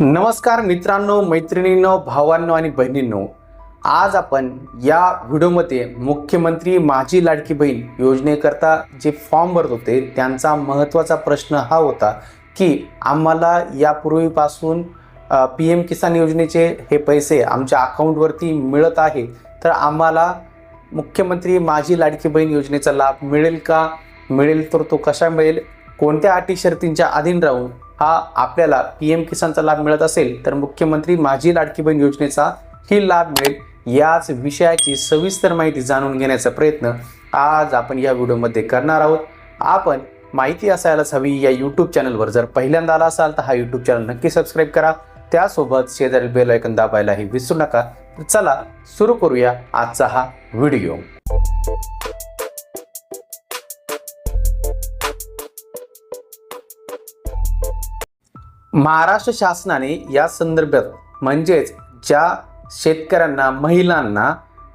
नमस्कार मित्रांनो मैत्रिणींनो भावांनो आणि बहिणींनो. आज आपण या व्हिडिओमध्ये मुख्यमंत्री माझी लाडकी बहीण योजनेकरता जे फॉर्म भरत होते त्यांचा महत्त्वाचा प्रश्न हा होता की आम्हाला यापूर्वीपासून पी एम किसान योजनेचे हे पैसे आमच्या अकाउंटवरती मिळत आहे तर आम्हाला मुख्यमंत्री माझी लाडकी बहीण योजनेचा लाभ मिळेल का? मिळेल तर तो कशा मिळेल? कोणत्या अटी शर्तींच्या अधीन राहून हा आपल्याला पी एम किसानचा लाभ मिळत असेल तर मुख्यमंत्री माझी लाडकी बहीण योजनेचा ही लाभ मिळेल याच विषयाची सविस्तर माहिती जाणून घेण्याचा प्रयत्न आज आपण या व्हिडिओमध्ये करणार आहोत. आपण माहिती असायलाच हवी या यूट्यूब चॅनलवर. जर पहिल्यांदा आला असाल तर हा यूट्यूब चॅनल नक्की सबस्क्राईब करा. त्यासोबत शेजारी बेल ऐकन दाबायलाही विसरू नका. चला सुरू करूया आजचा हा व्हिडिओ. महाराष्ट्र शासनाने या संदर्भात म्हणजेच ज्या शेतकऱ्यांना महिलांना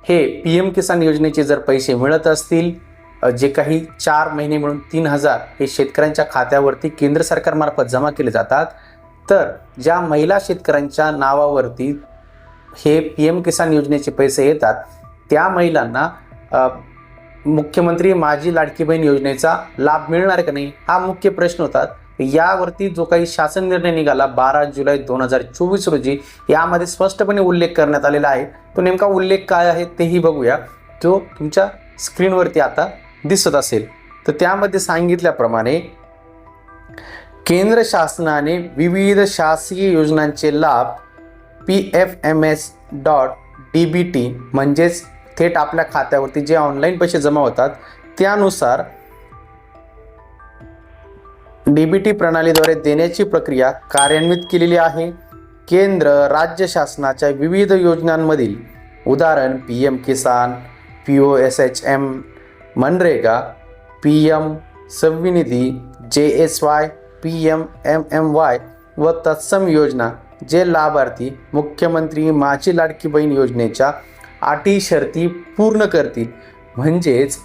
हे पी एम किसान योजनेचे जर पैसे मिळत असतील जे काही चार महिने मिळून तीन हजार हे शेतकऱ्यांच्या खात्यावरती केंद्र सरकारमार्फत जमा केले जातात तर ज्या महिला शेतकऱ्यांच्या नावावरती हे पी एम किसान योजनेचे पैसे येतात त्या महिलांना मुख्यमंत्री माझी लाडकी बहीण योजनेचा लाभ मिळणार का नाही हा मुख्य प्रश्न होता. यावरती जो काही शासन निर्णय निघाला बारा जुलै दोन हजार चोवीस रोजी यामध्ये स्पष्टपणे उल्लेख करण्यात आलेला आहे. तो नेमका उल्लेख काय आहे तेही बघूया. तो तुमच्या स्क्रीनवरती आता दिसत असेल. तर त्यामध्ये सांगितल्याप्रमाणे केंद्र शासनाने विविध शासकीय योजनांचे लाभ P F M S dot D B T म्हणजेच थेट आपल्या खात्यावरती जे ऑनलाईन पैसे जमा होतात त्यानुसार डी बी टी प्रणालीद्वारे देण्याची प्रक्रिया कार्यान्वित केलेली आहे. केंद्र राज्य शासनाच्या विविध योजनांमधील उदाहरण P M Kisan P O S H M MNREGA P M Svanidhi J S Y P M M M Y व तत्सम योजना जे लाभार्थी मुख्यमंत्री माझी लाडकी बहीण योजनेच्या अटी शर्ती पूर्ण करतील. म्हणजेच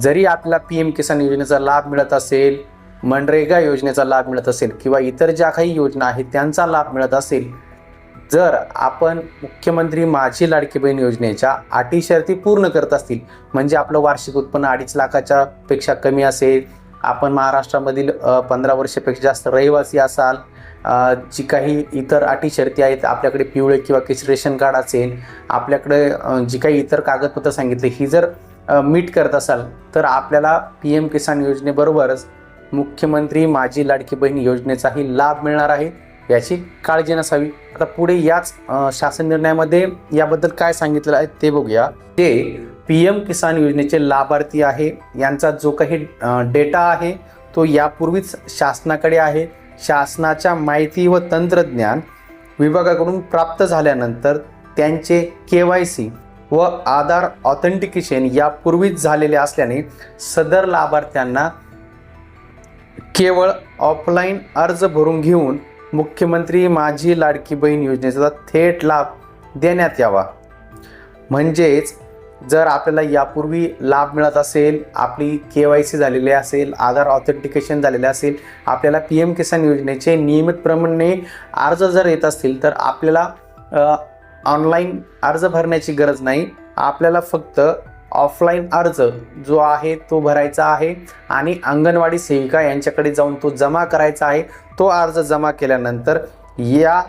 जरी आपला पी एम किसान योजनेचा लाभ मिळत असेल मनरेगा योजनेचा लाभ मिळत असेल किंवा इतर ज्या काही योजना आहेत त्यांचा लाभ मिळत असेल जर आपण मुख्यमंत्री माझी लाडकी बहीण योजनेच्या अटी शर्ती पूर्ण करत असतील म्हणजे आपलं वार्षिक उत्पन्न अडीच लाखाच्या पेक्षा कमी असेल आपण महाराष्ट्रामधील पंधरा वर्षापेक्षा जास्त रहिवासी असाल जी काही इतर अटी शर्ती आहेत आपल्याकडे पिवळे किंवा किस रेशन कार्ड असेल आपल्याकडे जी काही इतर कागदपत्र सांगितले ही जर मीट करत असाल तर आपल्याला पी एम किसान योजनेबरोबरच मुख्यमंत्री माझी लाडकी बहीण योजनेचाही लाभ मिळणार आहे. याची काळजी नसावी. आता पुढे याच शासन निर्णयामध्ये याबद्दल काय सांगितलं आहे ते बघूया. ते पी एम किसान योजनेचे लाभार्थी आहे. यांचा जो काही डेटा आहे तो यापूर्वीच शासनाकडे आहे. शासनाच्या माहिती व तंत्रज्ञान विभागाकडून प्राप्त झाल्यानंतर त्यांचे के वाय सी व आधार ऑथेंटिकेशन यापूर्वीच झालेले असल्याने सदर लाभार्थ्यांना केवळ ऑफलाईन अर्ज भरून घेऊन मुख्यमंत्री माझी लाडकी बहीण योजनेचा थेट लाभ देण्यात यावा. म्हणजेच जर आपल्याला यापूर्वी लाभ मिळत असेल आपली के वाय सी झालेली असेल आधार ऑथेंटिकेशन झालेले असेल आपल्याला पी एम किसान योजनेचे नियमितप्रमाणे अर्ज जर येत असतील तर आपल्याला ऑनलाईन अर्ज भरण्याची गरज नाही. आपल्याला फक्त ऑफलाईन अर्ज जो आहे तो भरायचा आहे आणि अंगणवाडी सेविका यांच्याकडे जाऊन तो जमा करायचा आहे. तो अर्ज जमा केल्यानंतर या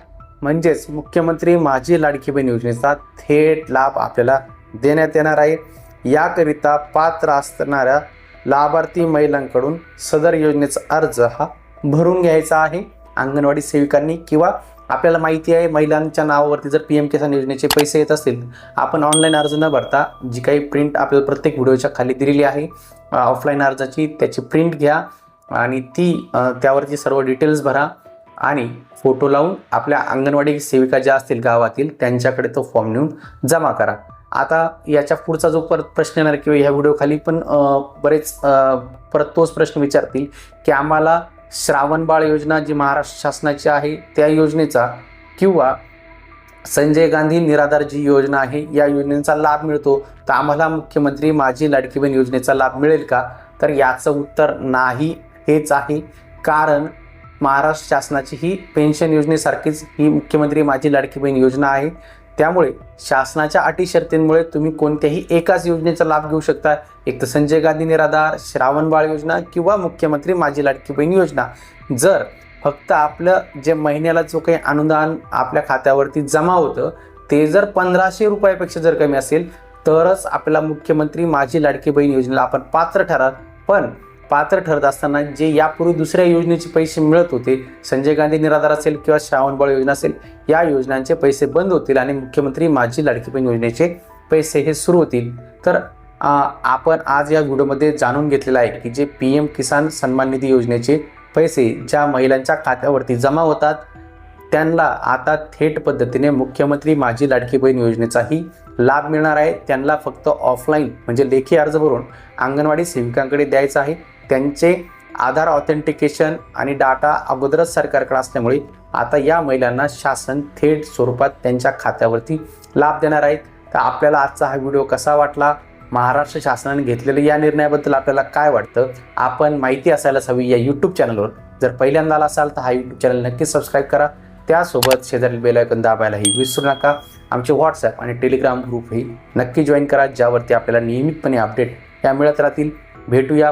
म्हणजेच मुख्यमंत्री माझी लाडकी बहीण योजनेचा थेट लाभ आपल्याला देण्यात येणार आहे. याकरिता पात्र असणाऱ्या लाभार्थी महिलांकडून सदर योजनेचा अर्ज हा भरून घ्यायचा आहे. अंगणवाडी सेविकांनी किंवा आपल्याला माहिती आहे महिलांच्या नावावरती जर पी एम किसान योजनेचे पैसे येत असतील आपण ऑनलाईन अर्ज न भरता जी काही प्रिंट आपल्याला प्रत्येक व्हिडिओच्या खाली दिलेली आहे ऑफलाईन अर्जाची त्याची प्रिंट घ्या आणि ती त्यावरती सर्व डिटेल्स भरा आणि फोटो लावून आपल्या अंगणवाडी सेविका ज्या असतील गावातील त्यांच्याकडे तो फॉर्म नेऊन जमा करा. आता याच्या पुढचा जो परत प्रश्न येणार किंवा ह्या व्हिडिओखाली पण बरेच परत तोच प्रश्न विचारतील की आम्हाला श्रावण बाळ योजना जी महाराष्ट्र शासनाची आहे त्या योजनेचा किंवा संजय गांधी निराधार जी योजना आहे या योजनेचा लाभ मिळतो. तर आम्हाला मुख्यमंत्री माझी लाडकी बहीण योजनेचा लाभ मिळेल का? तर याचं उत्तर नाही हेच आहे. कारण महाराष्ट्र शासनाची ही पेन्शन योजनेसारखीच ही मुख्यमंत्री माझी लाडकी बहीण योजना आहे. त्यामुळे शासनाच्या अटी शर्तींमुळे तुम्ही कोणत्याही एकाच योजनेचा लाभ घेऊ शकता. एक तर संजय गांधी निराधार श्रावण बाळ योजना किंवा मुख्यमंत्री माझी लाडकी बहीण योजना. जर फक्त आपलं जे महिन्याला जो काही अनुदान आपल्या खात्यावरती जमा होतं ते जर पंधराशे रुपयापेक्षा जर कमी असेल तरच आपल्याला मुख्यमंत्री माझी लाडकी बहीण योजनेला आपण पात्र ठराल. पण पात्र ठरत असताना जे यापूर्वी दुसऱ्या योजनेचे पैसे मिळत होते संजय गांधी निराधार असेल किंवा श्रावणबाळ योजना असेल या योजनांचे पैसे बंद होतील आणि मुख्यमंत्री माझी लाडकी बहीण योजनेचे पैसे हे सुरू होतील. तर आपण आज या व्हिडिओमध्ये जाणून घेतलेलं आहे की जे पी एम किसान सन्मान निधी योजनेचे पैसे ज्या महिलांच्या खात्यावरती जमा होतात त्यांना आता थेट पद्धतीने मुख्यमंत्री माझी लाडकी बहीण योजनेचाही लाभ मिळणार आहे. त्यांना फक्त ऑफलाईन म्हणजे लेखी अर्ज भरून अंगणवाडी सेविकांकडे द्यायचा आहे. त्यांचे आधार ऑथेंटिकेशन आणि डाटा अगोदरच सरकारकडे असल्यामुळे आता या महिलांना शासन थेट स्वरूपात त्यांच्या खात्यावरती लाभ देणार आहेत. तर आपल्याला आजचा हा व्हिडिओ कसा वाटला? महाराष्ट्र शासनाने घेतलेल्या या निर्णयाबद्दल आपल्याला काय वाटतं? आपण माहिती असायलाच हवी या यूट्यूब चॅनलवर जर पहिल्यांदा आला असाल तर हा यूट्यूब चॅनल नक्की सबस्क्राईब करा. त्यासोबत शेजारील बेलायकन दाबायलाही विसरू नका. आमचे व्हॉट्सॲप आणि टेलिग्राम ग्रुपही नक्की जॉईन करा ज्यावरती आपल्याला नियमितपणे अपडेट या मिळत राहतील. भेटूया